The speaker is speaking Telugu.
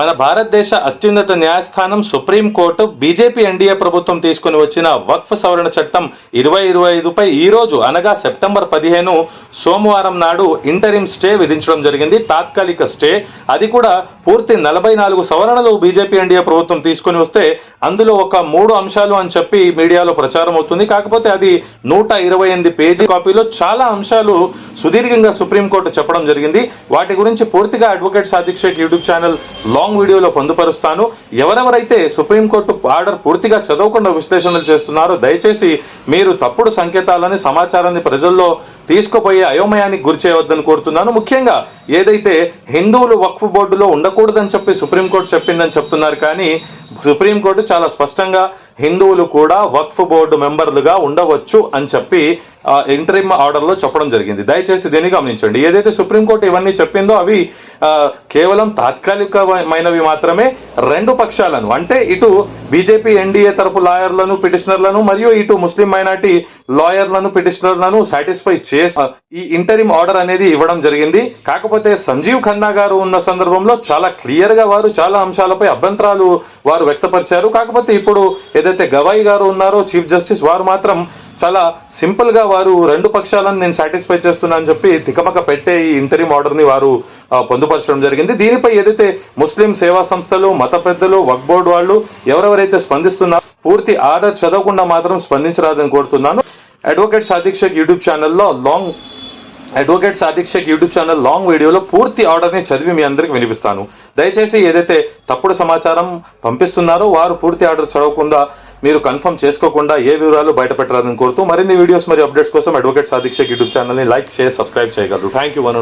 మన భారతదేశ అత్యున్నత న్యాయస్థానం సుప్రీంకోర్టు బీజేపీ ఎన్డీఏ ప్రభుత్వం తీసుకుని వచ్చిన వక్ఫ్ సవరణ చట్టం ఇరవై ఇరవై ఐదుపై ఈ రోజు అనగా సెప్టెంబర్ పదిహేను సోమవారం నాడు ఇంటరిం స్టే విధించడం జరిగింది. తాత్కాలిక స్టే. అది కూడా పూర్తి నలభై నాలుగు సవరణలు బీజేపీ ఎన్డీఏ ప్రభుత్వం తీసుకుని వస్తే అందులో ఒక మూడు అంశాలు అని చెప్పి మీడియాలో ప్రచారం అవుతుంది. కాకపోతే అది నూట ఇరవై ఎనిమిది పేజీ కాపీలో చాలా అంశాలు సుదీర్ఘంగా సుప్రీంకోర్టు చెప్పడం జరిగింది. వాటి గురించి పూర్తిగా advocate Sadiq Sheikh YouTube channel long వీడియోలో పొందుపరుస్తాను. ఎవరెవరైతే సుప్రీంకోర్టు ఆర్డర్ పూర్తిగా చదవకుండా విశ్లేషణలు చేస్తున్నారో దయచేసి మీరు తప్పుడు సంకేతాలని సమాచారాన్ని ప్రజల్లో తీసుకుపోయే అయోమయానికి గురి చేయవద్దని కోరుతున్నాను. ముఖ్యంగా ఏదైతే హిందువులు వక్ఫ్ బోర్డులో ఉండకూడదని చెప్పి సుప్రీంకోర్టు చెప్పిందని చెప్తున్నారు కానీ సుప్రీంకోర్టు చాలా స్పష్టంగా హిందువులు కూడా వక్ఫ్ బోర్డు మెంబర్లుగా ఉండవచ్చు అని చెప్పి ఇంటరిమ్ ఆర్డర్లో చెప్పడం జరిగింది. దయచేసి దీన్ని గమనించండి. ఏదైతే సుప్రీంకోర్టు ఇవన్నీ చెప్పిందో అవి కేవలం తాత్కాలికమైనవి మాత్రమే రెండు పక్షాలను అంటే ఇటు బీజేపీ ఎన్డీఏ తరపు లాయర్లను పిటిషనర్లను మరియు ఇటు ముస్లిం మైనార్టీ లాయర్లను పిటిషనర్లను సాటిస్ఫై చేసి ఈ ఇంటరిమ్ ఆర్డర్ అనేది ఇవ్వడం జరిగింది. కాకపోతే సంజీవ్ ఖన్నా గారు ఉన్న సందర్భంలో చాలా క్లియర్గా వారు చాలా అంశాలపై అభ్యంతరాలు వారు వ్యక్తపరిచారు. కాకపోతే ఇప్పుడు ఏదైతే గవాయి గారు ఉన్నారో చీఫ్ జస్టిస్ వారు మాత్రం చాలా సింపుల్గా వారు రెండు పక్షాలను నేను సాటిస్ఫై చేస్తున్నా అని చెప్పి తికమక పెట్టే ఈ ఇంటరీ ఆర్డర్ని వారు పొందుపరచడం జరిగింది. దీనిపై ఏదైతే ముస్లిం సేవా సంస్థలు మత పెద్దలు వక్ బోర్డు వాళ్ళు ఎవరెవరైతే స్పందిస్తున్నారో పూర్తి ఆర్డర్ చదవకుండా మాత్రం స్పందించరాదని కోరుతున్నాను. అడ్వకేట్ సాదిక్ యూట్యూబ్ ఛానల్లో long advocate Sadiq Sheikh YouTube channel long వీడియోలో పూర్తి ఆర్డర్ని చదివి మీ అందరికి వినిపిస్తాను. దయచేసి ఏదైతే తప్పుడు సమాచారం పంపిస్తున్నారో వారు పూర్తి ఆర్డర్ చదవకుండా మీరు కన్ఫర్మ్ చేసుకోకుండా ఏ వివరాలు బయటపెట్టారని కోరుతూ మరిన్ని వీడియోస్ మరియు అప్డేట్స్ కోసం అడ్వకేట్ సాదిక్ షేక్ యూట్యూబ్ ఛానల్ని లైక్ చేసి సబ్స్క్రైబ్ చేయగలరు. Thank you one